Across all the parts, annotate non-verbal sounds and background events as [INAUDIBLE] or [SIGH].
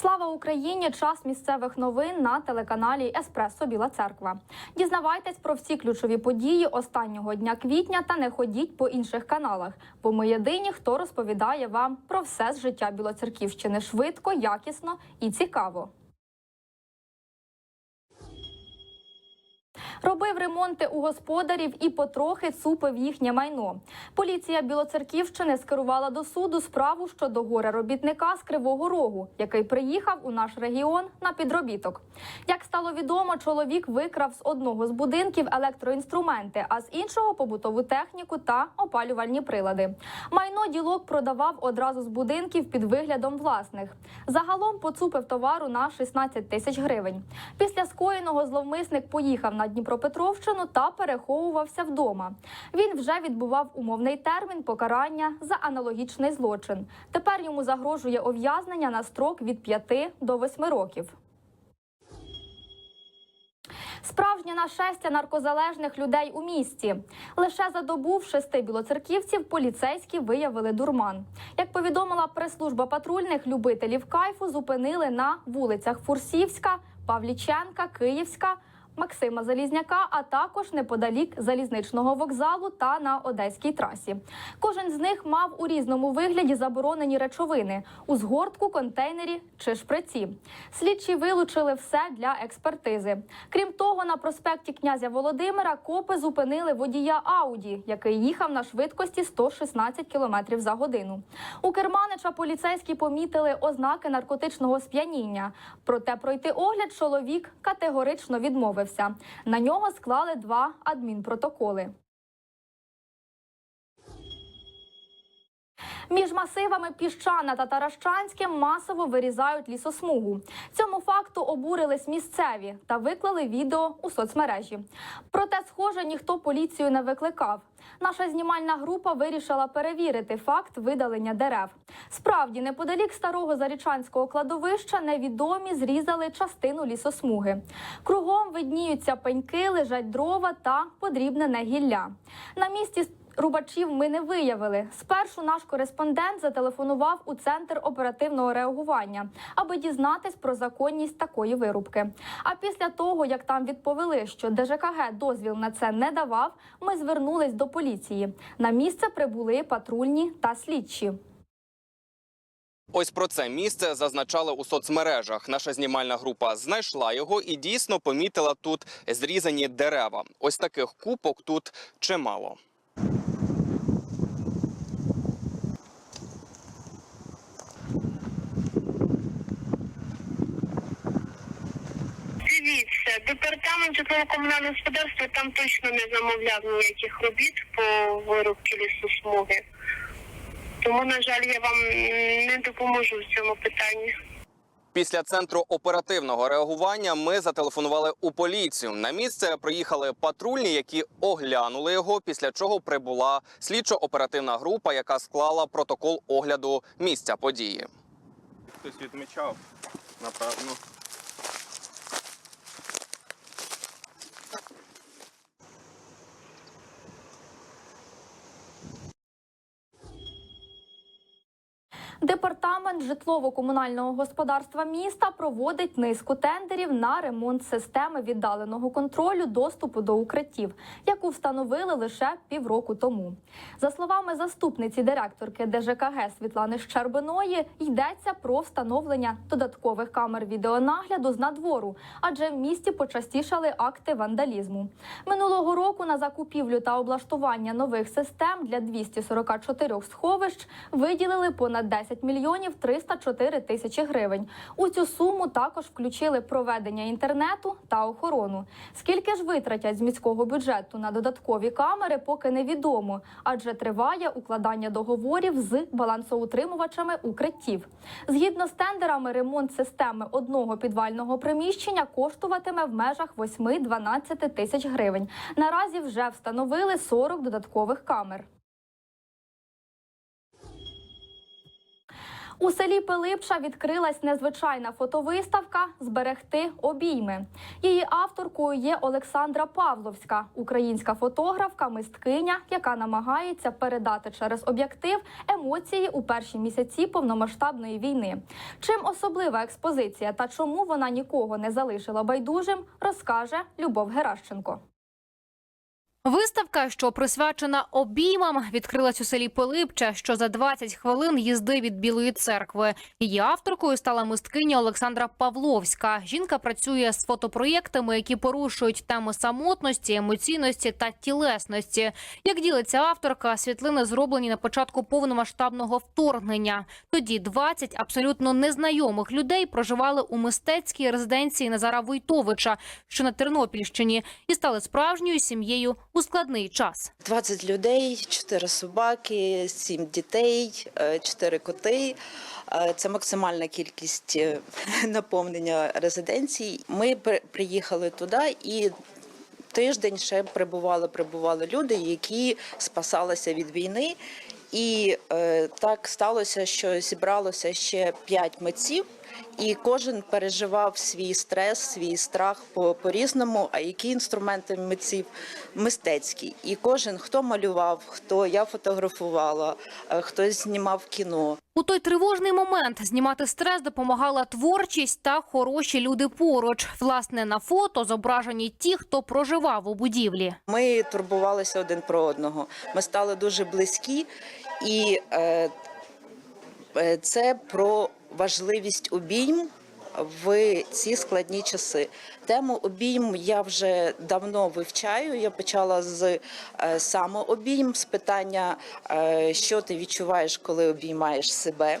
Слава Україні! Час місцевих новин на телеканалі Еспресо Біла Церква. Дізнавайтесь про всі ключові події останнього дня квітня та не ходіть по інших каналах, бо ми єдині, хто розповідає вам про все з життя Білоцерківщини швидко, якісно і цікаво. Робив ремонти у господарів і потрохи цупив їхнє майно. Поліція Білоцерківщини скерувала до суду справу щодо горе робітника з Кривого Рогу, який приїхав у наш регіон на підробіток. Як стало відомо, чоловік викрав з одного з будинків електроінструменти, а з іншого побутову техніку та опалювальні прилади. Майно ділок продавав одразу з будинків під виглядом власних. Загалом поцупив товару на 16 тисяч гривень. Після скоєного зловмисник поїхав на Дніпропетровщину та переховувався вдома. Він вже відбував умовний термін покарання за аналогічний злочин. Тепер йому загрожує ув'язнення на строк від 5 до 8 років. Справжнє нашестя наркозалежних людей у місті. Лише за добу в шести білоцерківців поліцейські виявили дурман. Як повідомила прес-служба патрульних, любителів кайфу зупинили на вулицях Фурсівська, Павліченка, Київська. Максима Залізняка, а також неподалік залізничного вокзалу та на одеській трасі. Кожен з них мав у різному вигляді заборонені речовини у згортку, контейнері чи шприці. Слідчі вилучили все для експертизи. Крім того, на проспекті князя Володимира копи зупинили водія Ауді, який їхав на швидкості 116 км за годину. У керманича поліцейські помітили ознаки наркотичного сп'яніння. Проте пройти огляд чоловік категорично відмовився. На нього склали два адмінпротоколи. Між масивами Піщана та Таращанським масово вирізають лісосмугу. Цьому факту обурились місцеві та виклали відео у соцмережі. Проте, схоже, ніхто поліцію не викликав. Наша знімальна група вирішила перевірити факт видалення дерев. Справді, неподалік старого зарічанського кладовища невідомі зрізали частину лісосмуги. Кругом видніються пеньки, лежать дрова та подрібнене гілля. На місці Рубачів ми не виявили. Спершу наш кореспондент зателефонував у центр оперативного реагування, аби дізнатись про законність такої вирубки. А після того, як там відповіли, що ДЖКГ дозвіл на це не давав, ми звернулись до поліції. На місце прибули патрульні та слідчі. Ось про це місце зазначали у соцмережах. Наша знімальна група знайшла його і дійсно помітила тут зрізані дерева. Ось таких купок тут чимало. Дивіться, департамент житлово-комунального господарства там точно не замовляв ніяких робіт по вирубці лісосмуги. Тому, на жаль, я вам не допоможу в цьому питанні. Після центру оперативного реагування ми зателефонували у поліцію. На місце приїхали патрульні, які оглянули його. Після чого прибула слідчо-оперативна група, яка склала протокол огляду місця події. Хтось відмічав, напевно. Департамент житлово-комунального господарства міста проводить низку тендерів на ремонт системи віддаленого контролю доступу до укриттів, яку встановили лише півроку тому. За словами заступниці директорки ДЖКГ Світлани Щербиної, йдеться про встановлення додаткових камер відеонагляду з надвору, адже в місті почастішали акти вандалізму. Минулого року на закупівлю та облаштування нових систем для 244 сховищ виділили понад 10 мільйонів 304 тисячі гривень. У цю суму також включили проведення інтернету та охорону. Скільки ж витратять з міського бюджету на додаткові камери, поки невідомо, адже триває укладання договорів з балансоутримувачами укриттів. Згідно з тендерами, ремонт системи одного підвального приміщення коштуватиме в межах 8-12 тисяч гривень. Наразі вже встановили 40 додаткових камер. У селі Пилипша відкрилась незвичайна фотовиставка Зберегти обійми. Її авторкою є Олександра Павловська, українська фотографка, мисткиня, яка намагається передати через об'єктив емоції у перші місяці повномасштабної війни. Чим особлива експозиція та чому вона нікого не залишила байдужим, розкаже Любов Геращенко. Виставка, що присвячена обіймам, відкрилась у селі Пилипче, що за 20 хвилин їзди від Білої церкви. Її авторкою стала мисткиня Олександра Павловська. Жінка працює з фотопроєктами, які порушують теми самотності, емоційності та тілесності. Як ділиться авторка, світлини зроблені на початку повномасштабного вторгнення. Тоді 20 абсолютно незнайомих людей проживали у мистецькій резиденції Назара Войтовича, що на Тернопільщині, і стали справжньою сім'єю у складний час. 20 людей, 4 собаки, 7 дітей, 4 коти. Е, Це максимальна кількість е, [LAUGHS] наповнення резиденцій. Ми приїхали туди і. Тиждень ще прибували, прибували люди, які спасалися від війни. І е, так сталося, що зібралося ще п'ять митців, і кожен переживав свій стрес, свій страх по, по-різному. А які інструменти митців? Мистецькі. І кожен, хто малював, хто я фотографувала, е, хтось знімав кіно. У той тривожний момент знімати стрес допомагала творчість та хороші люди поруч. Власне, на фото зображені ті, хто проживав у будівлі. Ми турбувалися один про одного. Ми стали дуже близькі, і е, е, це про важливість обійм в ці складні часи. Тему обійм я вже давно вивчаю. Я почала з е, самообійм, з питання, е, що ти відчуваєш, коли обіймаєш себе.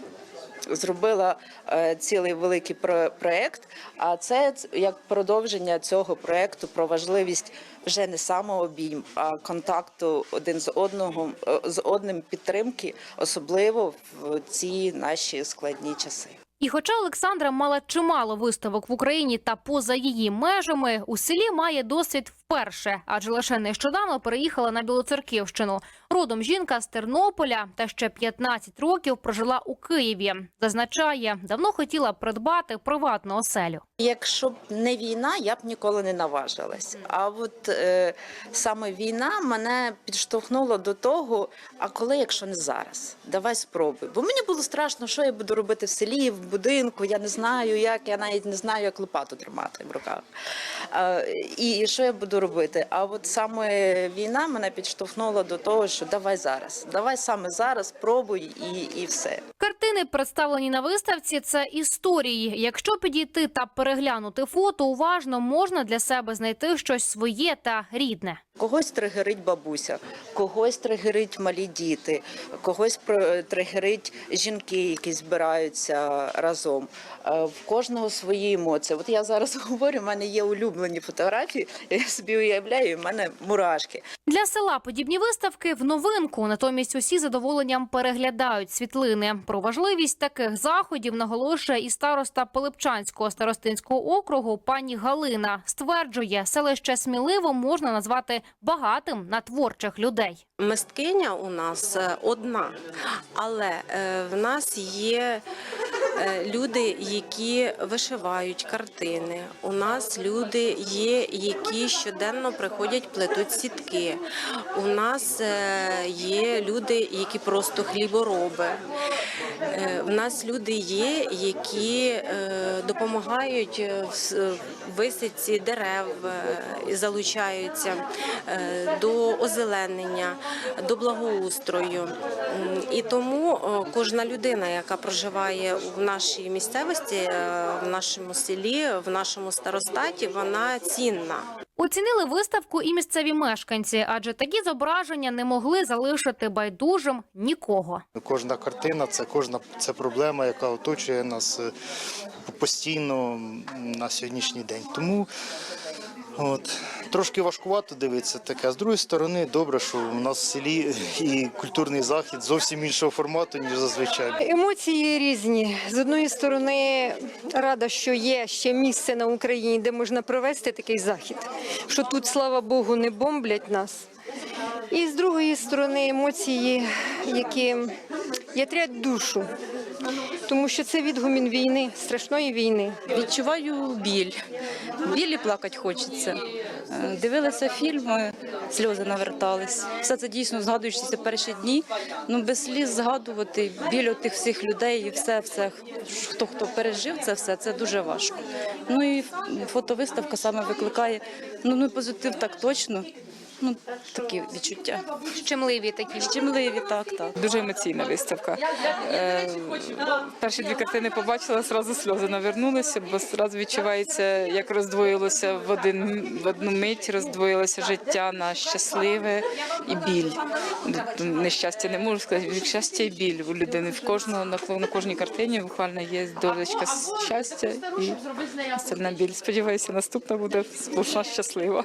Зробила е, цілий великий про- проект. А це як продовження цього проекту про важливість вже не самообійм, а контакту один з одного е, з одним підтримки, особливо в ці наші складні часи. І хоча Олександра мала чимало виставок в Україні та поза її межами, у селі має досвід вперше, адже лише нещодавно переїхала на Білоцерківщину. Родом жінка з Тернополя та ще 15 років прожила у Києві. Зазначає, давно хотіла придбати приватну оселю. Якщо б не війна, я б ніколи не наважилась. А от е, саме війна мене підштовхнула до того, а коли, якщо не зараз, давай спробуй. Бо мені було страшно, що я буду робити в селі, в будинку. Я не знаю, як я навіть не знаю, як лопату тримати в руках. Е, і що я буду робити? А от саме війна мене підштовхнула до того, що давай зараз, давай саме зараз, пробуй і, і все. Картини, представлені на виставці, це історії. Якщо підійти та переглянути фото, уважно можна для себе знайти щось своє та рідне. Когось тригерить бабуся, когось тригерить малі діти, когось тригерить жінки, які збираються разом. Е, В кожного свої емоції. От я зараз [LAUGHS] говорю, в мене є улюблені фотографії. Я собі уявляю, в мене мурашки. Для села подібні виставки в новинку. Натомість усі задоволенням переглядають світлини. Про важливість таких заходів наголошує і староста Пилипчанського старостинського округу пані Галина. Стверджує, селище сміливо можна назвати багатим на творчих людей. Мисткиня у нас е, одна, але е, в нас є е, люди, які вишивають картини. У нас люди є, які щоденно приходять, плетуть сітки. У нас є люди, які просто хлібороби. Е, В нас люди є, які е, допомагають е, в висадці дерев, залучаються до озеленення, до благоустрою. І тому кожна людина, яка проживає в нашій місцевості, в нашому селі, в нашому старостаті, вона цінна. Оцінили виставку і місцеві мешканці, адже такі зображення не могли залишити байдужим нікого. Кожна картина це кожна це проблема, яка оточує нас е, постійно на сьогоднішній день. Тому от, трошки важкувато дивитися таке. З другої сторони, добре, що у нас в селі і культурний захід зовсім іншого формату, ніж зазвичай. Емоції різні. З одної сторони, рада, що є ще місце на Україні, де можна провести такий захід. Що тут, слава Богу, не бомблять нас. І з другої сторони, емоції, які ятрять душу. Тому що це відгумін війни, страшної війни. Відчуваю біль. Білі плакати хочеться. Е, Дивилася фільми, сльози навертались. Все це дійсно згадуючи ці перші дні. Ну без сліз згадувати біль тих всіх людей і все, все хто хто пережив це все, це дуже важко. Ну і фотовиставка саме викликає ну, ну позитив так точно. Ну такі відчуття. Щемливі такі. Щемливі, так, так. Дуже емоційна виставка. Е, перші дві картини побачила, зразу сльози навернулися, бо зразу відчувається, як роздвоїлося в один в одну мить, роздвоїлося життя на щасливе і біль. Нещастя не можу сказати, щастя і біль у людини. В кожного на, на кожній картині буквально є долечка щастя і остальна біль. Сподіваюся, наступна буде сплошна щаслива.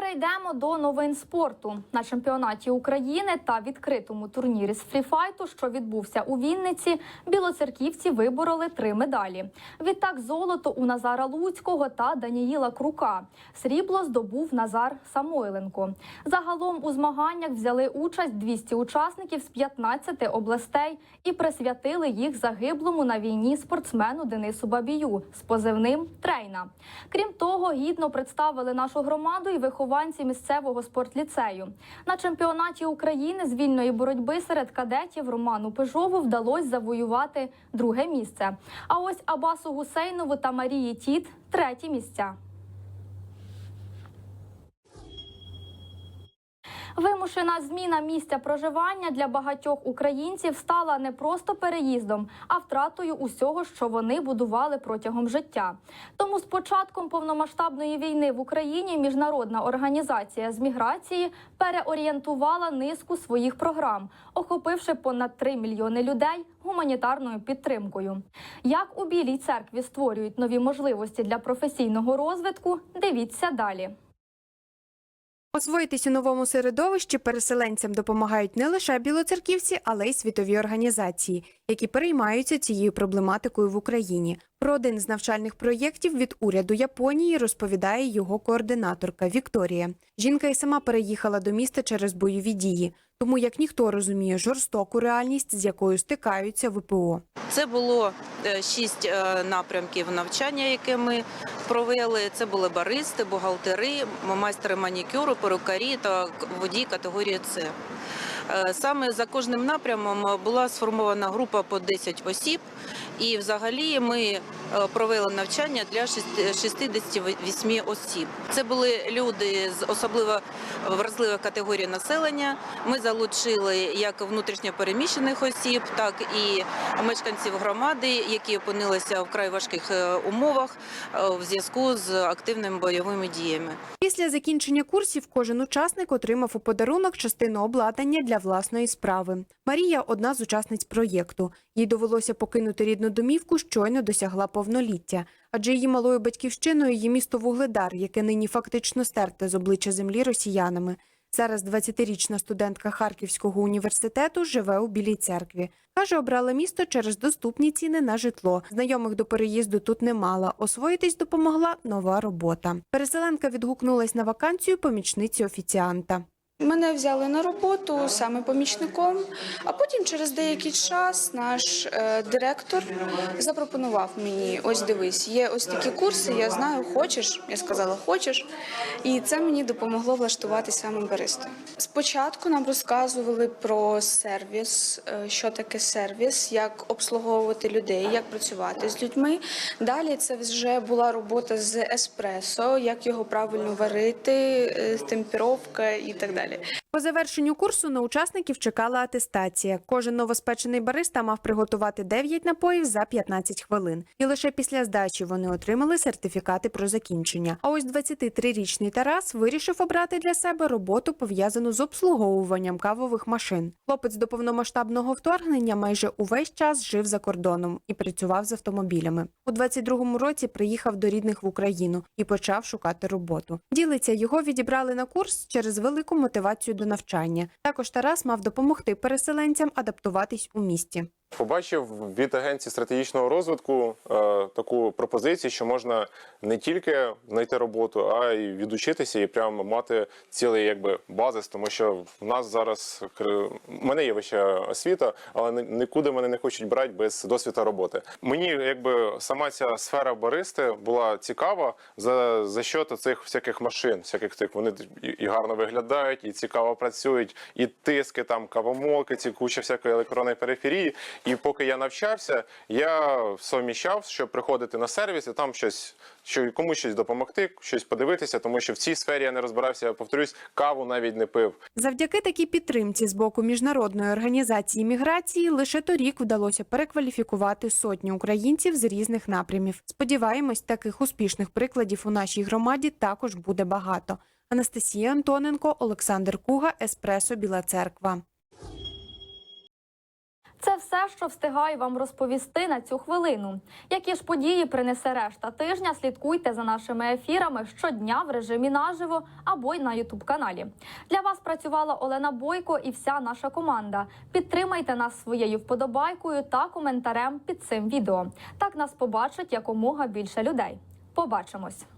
Перейдемо до новин спорту на чемпіонаті України та відкритому турнірі з фріфайту, що відбувся у Вінниці. Білоцерківці вибороли три медалі. Відтак золото у Назара Луцького та Даніїла Крука. Срібло здобув Назар Самойленко. Загалом у змаганнях взяли участь 200 учасників з 15 областей і присвятили їх загиблому на війні спортсмену Денису Бабію з позивним Трейна. Крім того, гідно представили нашу громаду і вихованці місцевого спортліцею. На чемпіонаті України з вільної боротьби серед кадетів Роману Пежову вдалося завоювати друге місце. А ось Абасу Гусейнову та Марії Тіт треті місця. Вимушена зміна місця проживання для багатьох українців стала не просто переїздом, а втратою усього, що вони будували протягом життя. Тому з початком повномасштабної війни в Україні міжнародна організація з міграції переорієнтувала низку своїх програм, охопивши понад 3 мільйони людей гуманітарною підтримкою. Як у Білій церкві створюють нові можливості для професійного розвитку, дивіться далі. Освоїтись у новому середовищі переселенцям допомагають не лише білоцерківці, але й світові організації, які переймаються цією проблематикою в Україні. Про один з навчальних проєктів від уряду Японії розповідає його координаторка Вікторія. Жінка й сама переїхала до міста через бойові дії, тому як ніхто розуміє жорстоку реальність, з якою стикаються ВПО. Це було е, шість е, напрямків навчання, яке ми провели. Це були баристи, бухгалтери, майстери манікюру, перукарі та водії категорії С. Е, Саме за кожним напрямом була сформована група по 10 осіб, і взагалі ми е, провели навчання для шести- 68 осіб. Це були люди з особливо вразливих категорій населення. Ми залучили як внутрішньопереміщених осіб, так і мешканців громади, які опинилися в край важких е, умовах е, в зв'язку з активними бойовими діями. Після закінчення курсів кожен учасник отримав у подарунок частину обладнання для власної справи. Марія одна з учасниць проєкту. Їй довелося покинути рідну домівку, щойно досягла повноліття. Адже її малою батьківщиною є місто Вугледар, яке нині фактично стерте з обличчя землі росіянами. Зараз 20-річна студентка Харківського університету живе у Білій церкві. Каже, обрала місто через доступні ціни на житло. Знайомих до переїзду тут не мала. Освоїтись допомогла нова робота. Переселенка відгукнулась на вакансію помічниці офіціанта. Мене взяли на роботу саме помічником, а потім через деякий час наш е, директор запропонував мені: ось дивись, є ось такі курси. Я знаю, хочеш. Я сказала, хочеш, і це мені допомогло влаштувати саме баристою. Спочатку нам розказували про сервіс, е, що таке сервіс, як обслуговувати людей, як працювати з людьми. Далі це вже була робота з еспресо, як його правильно варити, е, темпіровка і так далі. Vale. По завершенню курсу на учасників чекала атестація. Кожен новоспечений бариста мав приготувати 9 напоїв за 15 хвилин. І лише після здачі вони отримали сертифікати про закінчення. А ось 23-річний Тарас вирішив обрати для себе роботу пов'язану з обслуговуванням кавових машин. Хлопець до повномасштабного вторгнення майже увесь час жив за кордоном і працював з автомобілями. У 22-му році приїхав до рідних в Україну і почав шукати роботу. Ділиться його відібрали на курс через велику мотивацію до навчання. Також Тарас мав допомогти переселенцям адаптуватись у місті. Побачив від агенції стратегічного розвитку е, таку пропозицію, що можна не тільки знайти роботу, а й відучитися і прямо мати цілий якби базис, тому що в нас зараз в мене є вища освіта, але нікуди мене не хочуть брати без досвіду роботи. Мені якби сама ця сфера баристи була цікава за, за счет цих всяких машин, всяких цих вони і гарно виглядають, і цікаво працюють, і тиски, там кавомолки, ці куча всякої електронної периферії. І поки я навчався, я совміщав, щоб приходити на сервіс і там щось, що комусь щось допомогти, щось подивитися, тому що в цій сфері я не розбирався. Я повторюсь, каву навіть не пив. Завдяки такій підтримці з боку міжнародної організації міграції лише торік вдалося перекваліфікувати сотні українців з різних напрямів. Сподіваємось, таких успішних прикладів у нашій громаді також буде багато. Анастасія Антоненко, Олександр Куга, Еспресо Біла Церква. Це все, що встигаю вам розповісти на цю хвилину. Які ж події принесе решта тижня? Слідкуйте за нашими ефірами щодня в режимі наживо або й на Ютуб каналі. Для вас працювала Олена Бойко і вся наша команда. Підтримайте нас своєю вподобайкою та коментарем під цим відео. Так нас побачить якомога більше людей. Побачимось.